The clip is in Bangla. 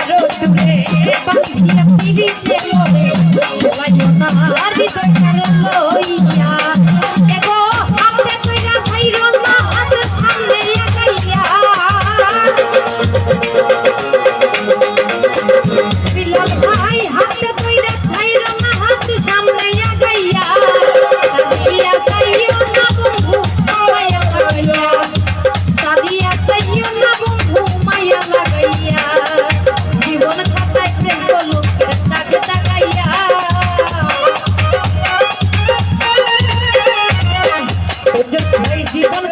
রসুরে পাখিয়া পিড়িতে মরে বাজনার বিষয় লইয়া জীবন